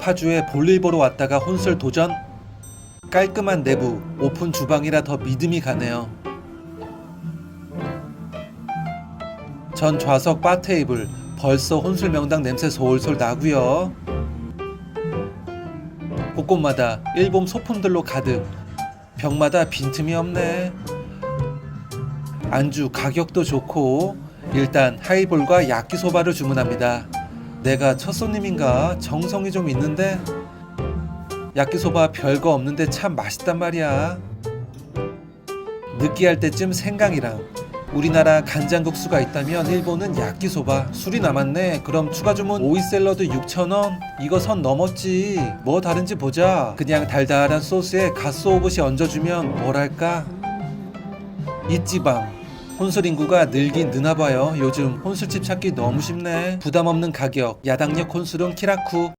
파주에 볼일 보러 왔다가 혼술 도전? 깔끔한 내부, 오픈 주방이라 더 믿음이 가네요. 전 좌석 바 테이블, 벌써 혼술 명당 냄새 솔솔 나고요. 곳곳마다 일본 소품들로 가득. 벽마다 빈틈이 없네. 안주 가격도 좋고 일단 하이볼과 야끼소바를 주문합니다. 내가 첫 손님인가 정성이 좀 있는데 야끼소바 별거 없는데 참 맛있단 말이야. 느끼할 때쯤 생강이랑 우리나라 간장국수가 있다면 일본은 야끼소바 술이 남았네. 그럼 추가 주문 오이 샐러드 6,000원. 이거 선 넘었지. 뭐 다른지 보자. 그냥 달달한 소스에 갓소오붓이 얹어주면 뭐랄까 이지방 혼술 인구가 늘긴 느나 봐요. 요즘 혼술집 찾기 너무 쉽네. 부담 없는 가격, 야당력 혼술은 키라쿠.